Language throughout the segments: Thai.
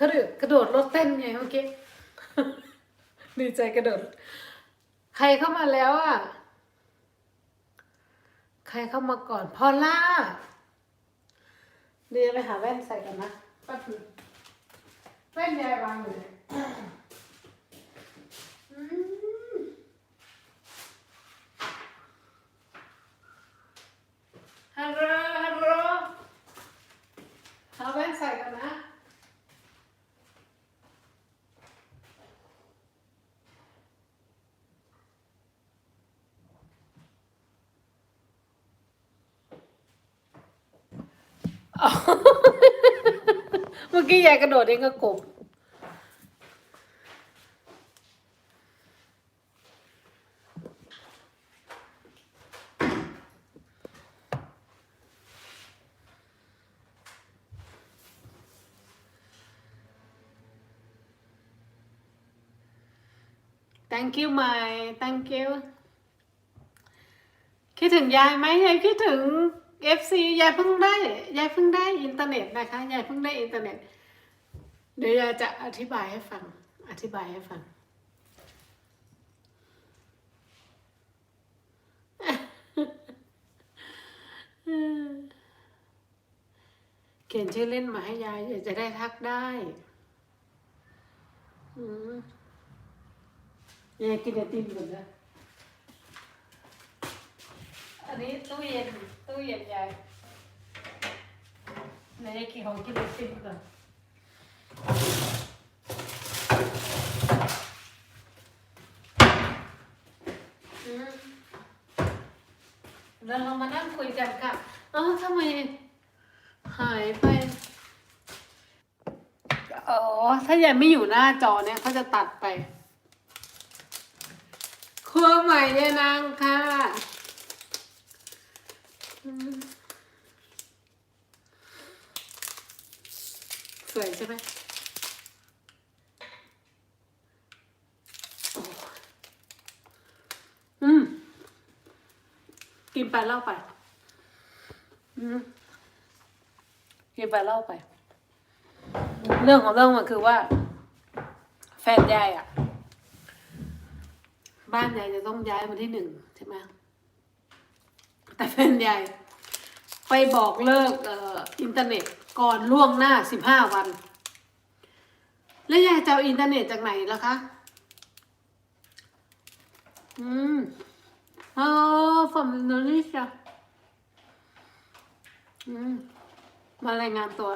กระโดดกระโดดรถเต้นไงเมื่อกี้ดีใจกระโดด ใครเข้ามาแล้วอะ ใครเข้ามาก่อน พอล่าเดี๋ยวไปหาแว่นใส่กันนะแป๊บนึงแว่นยายวางอยู่เลยฮัลโหลฮัลโหลหาแว่นใส่กันนะ เมื่อกี้ยายกระโดดเองก็กบ thank you ใหม่ thank you คิดถึงยายไหมยายคิดถึง FC ยายเพิ่งได้ยายเพิ่งได้อินเทอร์เน็ตนะคะยายเพิ่งได้อินเทอร์เน็ต เดี๋ยวยายจะอธิบายให้ฟัง อธิบายให้ฟัง เขียนชื่อเล่นมาให้ยายยายจะได้ทักได้อืมยายกินไอติมก่อนนะ อันนี้ตู้เย็นตู้เย็นยายไหนายกินของกินไอติมก่อนอืมแล้วเรามานั่งคุยกันค่ะเอ้าทำไมหายไป อ๋อ ถ้ายายไม่อยู่หน้าจอเนี่ยเขาจะตัดไป ครัวใหม่ยายนางค่ะ สวยใช่ไหมอืม กินไปเล่าไป อืม กินไปเล่าไป เรื่องของเรื่องมันคือว่า แฟนยายอะ บ้านยายจะต้องย้ายวันที่หนึ่งใช่ไหม แต่แฟนยายไปบอกเลิกเอ่ออินเทอร์เน็ตก่อนล่วงหน้าสิบห้าวัน แล้วยายจะเอาอินเทอร์เน็ตจากไหนล่ะคะ อืมอ๋อ from Indonesia อืม มารายงานตัว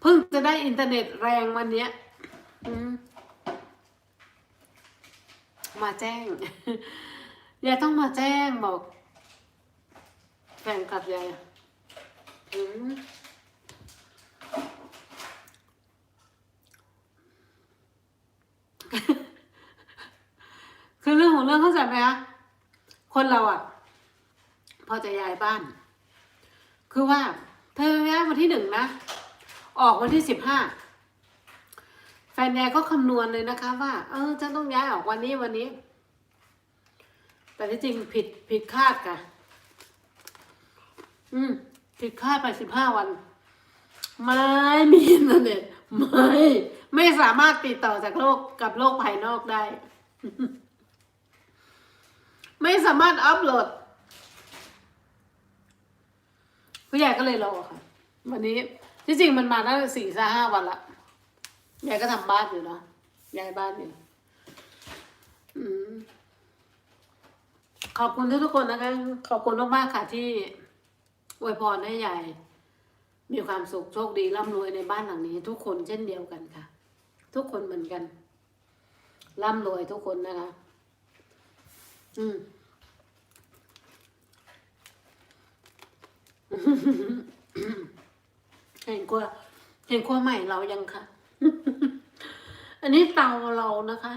เพิ่งจะได้อินเทอร์เน็ตแรงวันเนี้ย อืม มาแจ้ง ยายต้องมาแจ้งบอกแฟนกลับยายอืมคือเรื่องของเรื่องเข้าใจไหมคะคนเราอะ พอจะย้ายบ้าน คือว่า เธอย้ายวันที่หนึ่งนะ ออกวันที่สิบห้า แฟนยายก็คำนวณเลยนะคะ ว่า เออฉันต้องย้ายออกวันนี้วันนี้ แต่ที่จริงผิดผิดคาดค่ะ อืม ผิดคาดไปสิบห้าวัน ไม่มีอินเทอร์เน็ตไม่ ไม่สามารถติดต่อจากโลกกับโลกภายนอกได้ ไม่สามารถอัพโหลดผู้ใหญ่ก็เลยรอค่ะ วันนี้ที่จริงมันมาได้สี่สห้าวันละ ยายก็ทำบ้านอยู่เนาะยายบ้านอยู่ขอบคุณทุกๆคนนะคะ ขอบคุณมากๆค่ะที่อวยพรให้ยายมีความสุขโชคดีร่ำรวยในบ้านหลังนี้ ทุกคนเช่นเดียวกันค่ะ ทุกคนเหมือนกันร่ำรวยทุกคนนะคะ อืมเห็นครัวเห็นครัวใหม่เรายังค่ะ อันนี้เตาเรานะคะ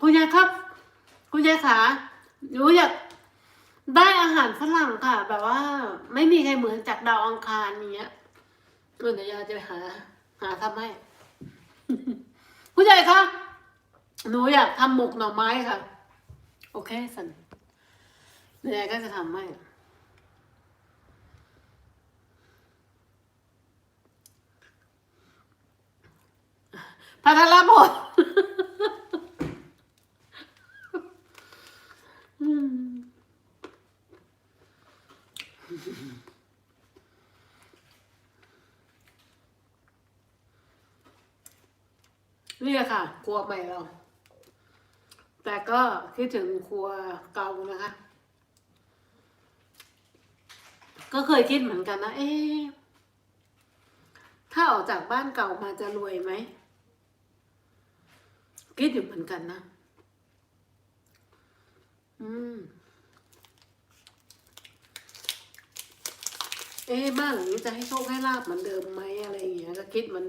คุณยายครับ คุณยายขาหนูอยากได้อาหารฝรั่งค่ะ แบบว่า ไม่มีใครเหมือนจากดาวอังคารอย่างเงี้ยเดี๋ยวยายจะไปหา หาทำให้คุณยายคะหนูอยากทำหมกหน่อไม้ค่ะ โอเคสันยายก็จะทำให้ พัทรพลนี่แหละค่ะ ครัวใหม่เรา แต่ก็คิดถึงครัวเก่านะคะ ก็เคยคิดเหมือนกันนะ เอ๊ะถ้าออกจากบ้านเก่ามาจะรวยไหม คิดอยู่เหมือนกันนะ อืม เอ๊บ้านหลังนี้จะให้โชคให้ลาบเหมือนเดิมไหมอะไรอย่างเงี้ยก็คิดเหมัน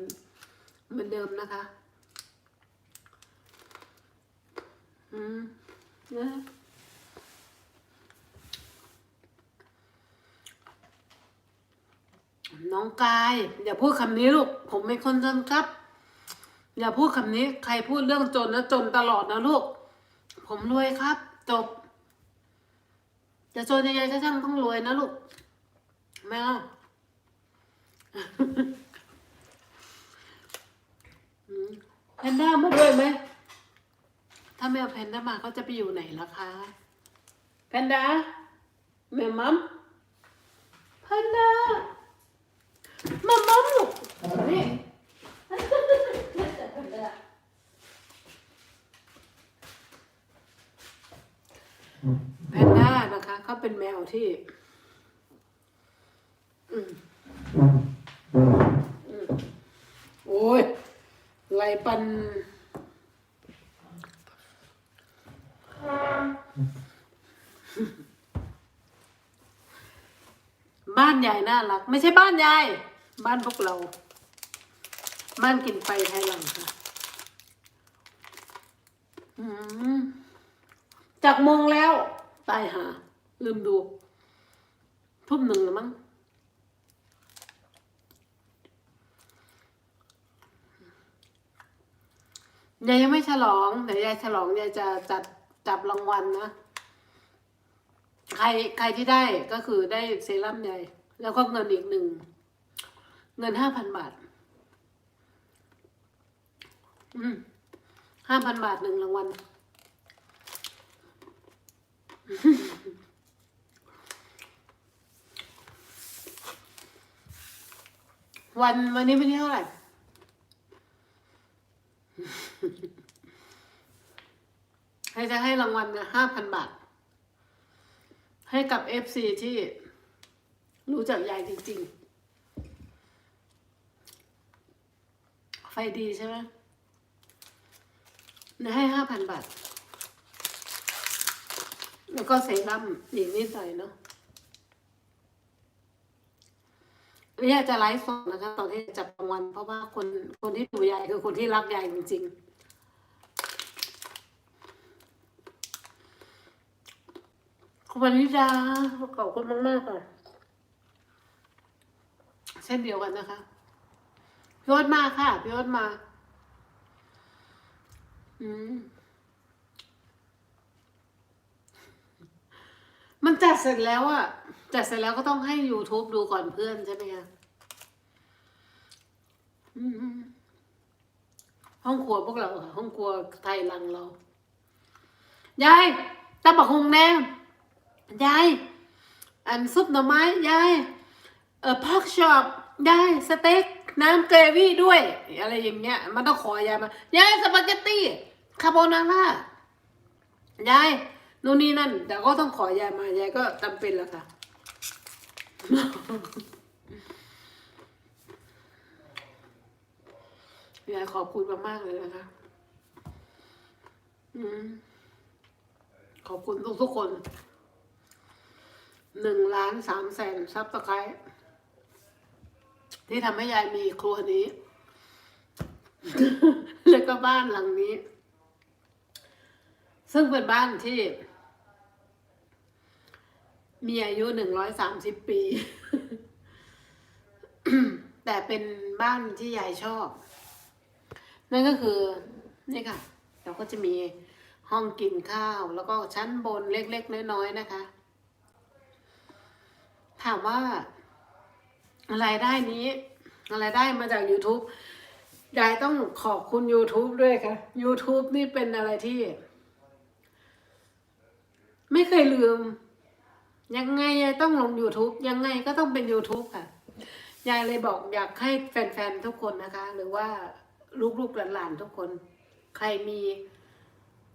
เหมือนเดิมนะคะ อืมนะน้องกาย อย่าพูดคำนี้ลูก ผมเป็นคนจนครับ อย่าพูดคำนี้ใครพูดเรื่องจนนะจนตลอดนะลูก ผมรวยครับ จบ จะจนยังไงก็ช่างต้องรวยนะลูกไม่เอาอืมแพนด้ามาด้วยไหม ถ้าไม่เอาแพนด้ามาเขาจะไปอยู่ไหนล่ะคะ แพนด้าแม่มัมแพนด้ามามัมลูกนี่ แพนด้านะคะ เป็นแมวที่ อืมอืมโอ้ยไหลปันบ้านยายน่ารัก ไม่ใช่บ้านยาย บ้านพวกเรา บ้านกินไปไทยหลังค่ะจากมงแล้ว ตายหา ลืมดู ทุ่มหนึ่งแล้วมั้งยายยังไม่ฉลองเดี๋ยวยายฉลองยายจะจัดจับรางวัลนะ ใครใครที่ได้ก็คือได้เซรั่มยายแล้วก็เงินอีกหนึ่ง เงินห้าพันบาท อืมห้าพันบาทหนึ่งรางวัล วันวันนี้วันที่เท่าไหร่ให้จะให้รางวัลเนี่ยห้าพันบาท ให้กับเอฟซีที่รู้จักยายจริง ๆ ไฟดีใช่ไหมนี่ยให้ห้าพันบาท แล้วก็เซรั่มอีกนิดหน่อยเนาะ เนี่ยจะไลฟ์สดนะคะตอนที่จับรางวัลเพราะว่าคนคนที่ดูยายคือคนที่รักยายจริงๆคุณวนิดาขอบคุณมากมากค่ะเช่นเดียวกันนะคะพี่อ๊ตมาค่ะพี่อ๊ตมา อืมมันจัดเสร็จแล้วอะ จัดเสร็จแล้วก็ต้องให้ YouTube ดูก่อนเพื่อนใช่ไหมคะห้องครัวพวกเราค่ะห้องครัวไทยรังเรา ยายตำบักฮงแน่ยายอันซุปหน่อไม้ยายเออพอกชอปยายสเต็กน้ำเกรวี่ด้วย อะไรอย่างเงี้ย มันต้องขอยายมายายสปาเกตตี้คาโบนาร่ายายนู่นนี่นั่น แต่ก็ต้องขอยายมายายก็จำเป็นแล้วค่ะ ยายขอบคุณมากๆเลยนะคะอืมขอบคุณทุกทุกๆคน หนึ่งล้านสามแสนซับสไครต์ที่ทำให้ยายมีครัวนี้ แล้วก็บ้านหลังนี้ ซึ่งเป็นบ้านที่ มีอายุหนึ่งร้อยสามสิบปี แต่เป็นบ้านที่ยายชอบ นั่นก็คือ นี่ค่ะ เราก็จะมีห้องกินข้าว แล้วก็ชั้นบนเล็กๆ น้อยๆ นะคะ ถามว่ารายได้นี้รายได้มาจาก YouTube ยายต้องขอบคุณ YouTube ด้วยค่ะ YouTube นี่เป็นอะไรที่ ไม่เคยลืม ยังไงยายต้องลง YouTube ยังไงก็ต้องเป็น YouTube ค่ะ ยายเลยบอกอยากให้แฟนๆทุกคนนะคะ หรือว่าลูกๆหลานๆทุกคน ใครมี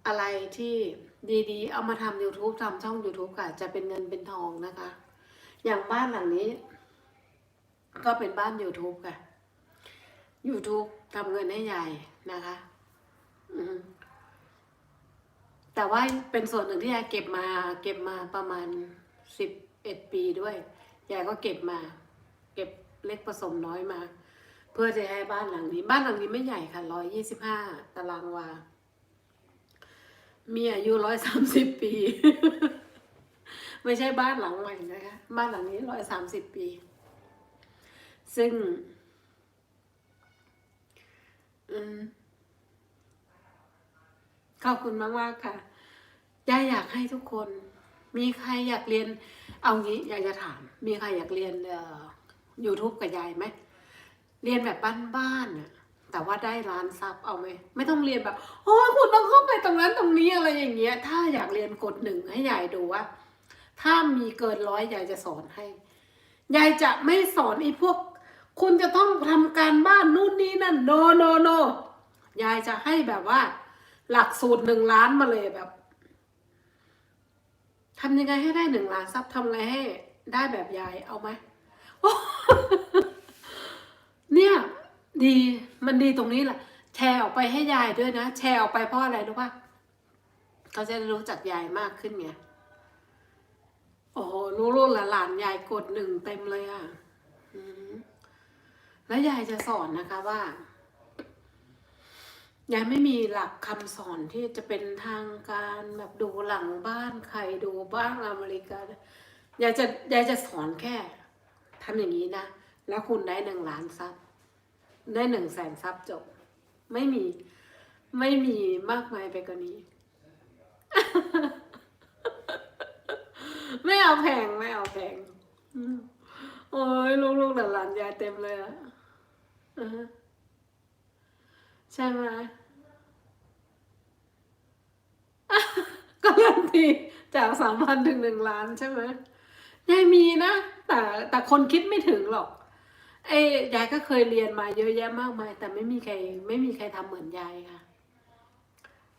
อะไรที่ดีๆ เอามาทำ YouTube ทำช่อง YouTube ค่ะ จะเป็นเงินเป็นทองนะคะ อย่างบ้านหลังนี้ ก็เป็นบ้าน YouTube ค่ะ YouTube ทำเงินให้ยายนะคะแต่ว่าเป็นส่วนหนึ่งที่ยายเก็บมา เก็บมาประมาณ สิบเอ็ดปีด้วยยายก็เก็บมา เก็บเล็กผสมน้อยมา เพื่อจะให้บ้านหลังนี้ บ้านหลังนี้ไม่ใหญ่ค่ะร้อยยี่สิบห้าตารางวา มีอายุร้อยสามสิบปี ไม่ใช่บ้านหลังใหม่นะคะ บ้านหลังนี้ร้อยสามสิบปี ซึ่ง อืมขอบคุณมากมากๆค่ะยายอยากให้ทุกคน มีใครอยากเรียน เอางี้อยากจะถาม มีใครอยากเรียนเอ่อ YouTube กับยายไหม เรียนแบบบ้านๆแต่ว่าได้ร้านซับเอาไหม ไม่ต้องเรียนแบบ โอ้คุณต้องเข้าไปตรงนั้นตรงนี้อะไรอย่างเงี้ย ถ้าอยากเรียนกดหนึ่งให้ยายดูว่า ถ้ามีเกินร้อยยายจะสอนให้ ยายจะไม่สอนไอ้พวก คุณจะต้องทำการบ้านนู่นนี่นั่น โนโนโนยายจะให้แบบว่า หลักสูตรหนึ่งล้านมาเลยแบบ ทำยังไงให้ได้หนึ่งล้านซับทำไงให้ได้แบบยายเอาไหมเนี่ยดีมันดีตรงนี้แหละแชร์ออกไปให้ยายด้วยนะแชร์ออกไปเพราะอะไรรู้ป่ะเขาจะรู้จักยายมากขึ้นไงโอ้โหรู้ลูกหลานยายกดหนึ่งเต็มเลยอะแล้วยายจะสอนนะคะว่า ยายไม่มีหลักคำสอนที่จะเป็นทางการแบบดูหลังบ้านใครดูบ้างอเมริกายายจะยายจะสอนแค่ทำอย่างนี้นะ แล้วคุณได้หนึ่งล้านซับได้หนึ่งแสนซับจบ ไม่มีไม่มีมากมายไปกว่านี้ ไม่เอาแพงไม่เอาแพงโอ้ยลูกๆหลานยายเต็มเลยอะอือฮะ ใช่ไหมก็ลันทีจากสามพันถึงหนึ่งล้านใช่ไหมยายมีนะ แต่แต่คนคิดไม่ถึงหรอกไอ้ยายก็เคยเรียนมาเยอะแยะมากมาย แต่ไม่มีใคร ไม่มีใครทำเหมือนยายค่ะ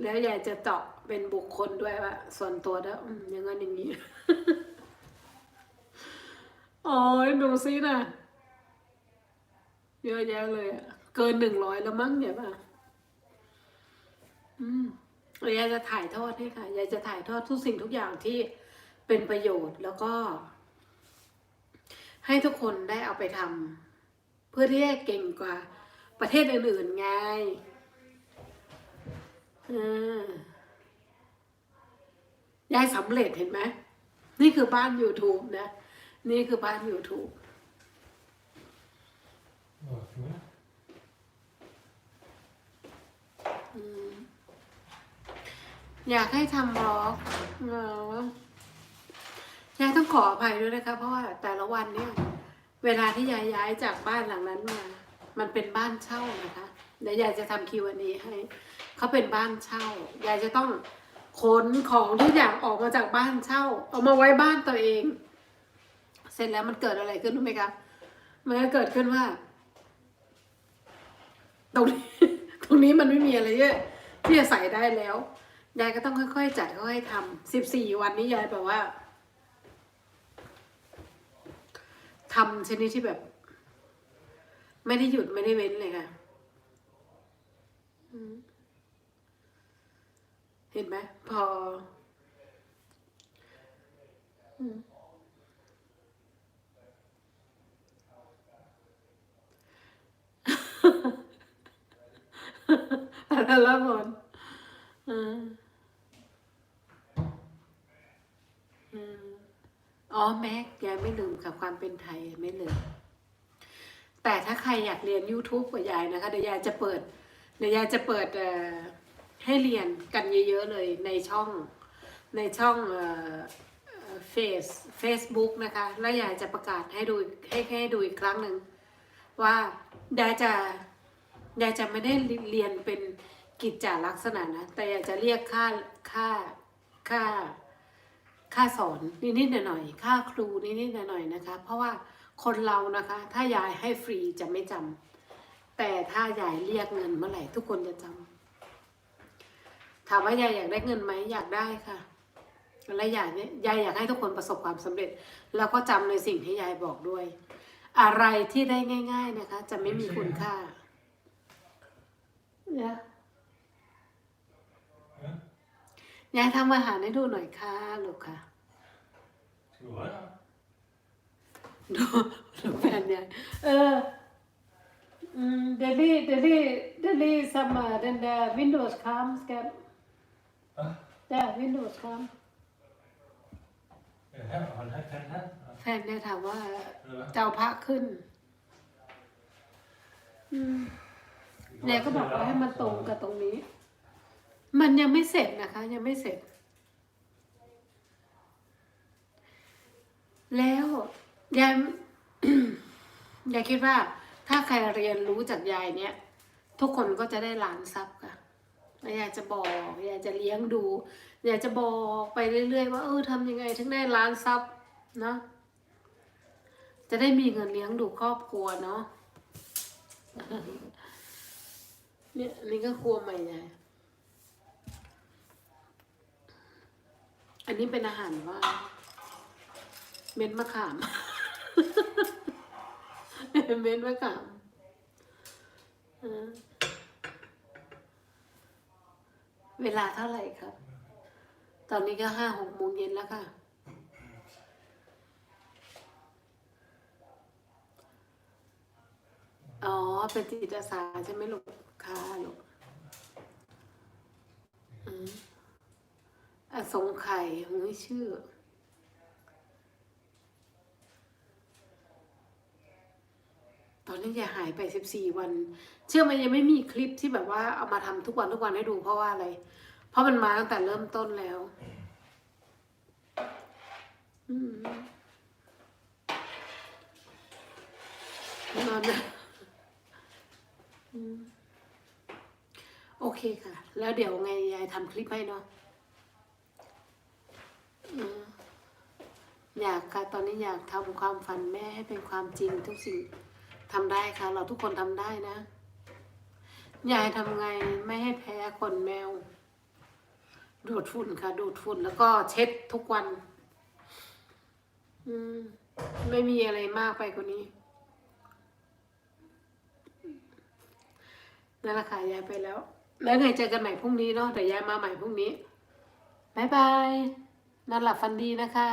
แล้วยายจะเจาะเป็นบุคคลด้วยว่าส่วนตัวแล้วอืมอย่างนั้นอย่างนี้โอ้ยดูซินะเยอะแยะเลยอะเกินหนึ่งร้อยแล้วมั้งเนี่ยป่ะ ยายจะถ่ายทอดให้ค่ะยายจะถ่ายทอดทุกสิ่งทุกอย่างที่เป็นประโยชน์แล้วก็ ให้ทุกคนได้เอาไปทำเพื่อที่จะเก่งกว่าประเทศอื่นๆไงยายสำเร็จเห็นไหมนี่คือบ้าน YouTube นะ นี่คือบ้าน YouTube อยากให้ทำบล็อกเนาะยายต้องขออภัยด้วยนะคะ เพราะว่าแต่ละวันเนี่ย เวลาที่ยายย้ายจากบ้านหลังนั้นมา มันเป็นบ้านเช่านะคะเดี๋ยวยายจะทำคิวอันนี้ให้เขาเป็นบ้านเช่ายายจะต้องขนของทุกอย่างออกมาจากบ้านเช่า เอามาไว้บ้านตัวเอง เสร็จแล้วมันเกิดอะไรขึ้นรู้ไหมคะมันก็เกิดขึ้นว่าตรงนี้ตรงนี้มันไม่มีอะไรที่ที่จะใส่ได้แล้ว ยายก็ต้องค่อยๆจัดค่อยๆทำสิบสี่วันนี้ยายแบบว่าทำชนิดที่แบบ ไม่ได้หยุดไม่ได้เว้นเลยค่ะเห็นไหมพออะไละมอนอืม อ๋อแม็กยายไม่ลืมกับความเป็นไทยไม่ลืมแต่ถ้าใครอยากเรียน YouTube กับยายนะคะเดี๋ยวยายจะเปิดเดี๋ยวยายจะเปิดให้เรียนกันเยอะๆเลยในช่องในช่องเฟซเฟซบุ๊กนะคะ แล้วยายจะประกาศให้ดูให้ให้ดูอีกครั้งหนึ่งว่ายายจะยายจะไม่ได้เรียนเป็นกิจจาลักษณะนะ แต่ยายจะเรียกค่าค่าค่า ค่าสอนนิดๆหน่อยๆค่าครูนิดๆหน่อยๆนะคะ เพราะว่าคนเรานะคะ ถ้ายายให้ฟรีจะไม่จำแต่ถ้ายายเรียกเงินเมื่อไหร่ทุกคนจะจำถามว่ายายอยากได้เงินไหมอยากได้ค่ะและยายเนี่ยยายอยากให้ทุกคนประสบความสำเร็จ แล้วก็จำในสิ่งที่ยายบอกด้วย อะไรที่ได้ง่าย ๆนะคะ จะไม่มีคุณค่าเนี่ย ยายทำอาหารให้ดูหน่อยค่ะลูกค่ะ Skal du røre? ดูดูแฟนยายเอออืมเดลี่เดลี่เดลี่ซัมมา den där Windows kam ska Hvad? där Windows kam Ja, her, hold her, kan her. แฟนเนี่ยถามว่า Eller hvad? จะเอาพระขึ้นอืม Vi kan ยาย godt ก็บอก stille ว่า op, ให้มัน så- ตรงกับตรงนี้ มันยังไม่เสร็จนะคะ ยังไม่เสร็จ แล้วยายยายคิดว่า ถ้าใครเรียนรู้จากยายเนี่ยทุกคนก็จะได้ล้านทรัพย์ค่ะแล้วยายจะบอกยายจะเลี้ยงดูยายจะบอกไปเรื่อยๆว่าเออทำยังไงถึงได้ล้านทรัพย์เนาะจะได้มีเงินเลี้ยงดูครอบครัวเนาะเนี่ยนนี้ก็ครัวใหม่ใหญ่ อันนี้เป็นอาหารว่า เม็ดมะขาม เม็ดมะขามเวลาเท่าไหร่ครับ ตอนนี้ก็ห้าหกโมงเย็นแล้วค่ะ อ๋อ เป็นจิตอาสาใช่ไหมลูกค่ะลูกอืมอ สงไข่หงชื่อ ตอนนี้ยายหายไปสิบสี่วัน เชื่อไหมยังไม่มีคลิปที่แบบว่าเอามาทำทุกวันทุกวันให้ดูเพราะว่าอะไร เพราะมันมาตั้งแต่เริ่มต้นแล้ว อืมนอนนะโอเคค่ะ แล้วเดี๋ยวไงยายทำคลิปให้เนาะอืม อยากค่ะตอนนี้อยากทำความฝันแม่ให้เป็นความจริงทุกสิ่งทำได้ค่ะ เราทุกคนทำได้นะยายทำไงไม่ให้แพ้ขนแมว ดูดฝุ่นค่ะ ดูดฝุ่นแล้วก็เช็ดทุกวัน อืม ไม่มีอะไรมากไปกว่านี้นั่นแหละค่ะยายไปแล้ว แล้วไงเจอกันใหม่พรุ่งนี้เนาะเดี๋ยวยายมาใหม่พรุ่งนี้บายบายนอนหลับฝันดีนะคะ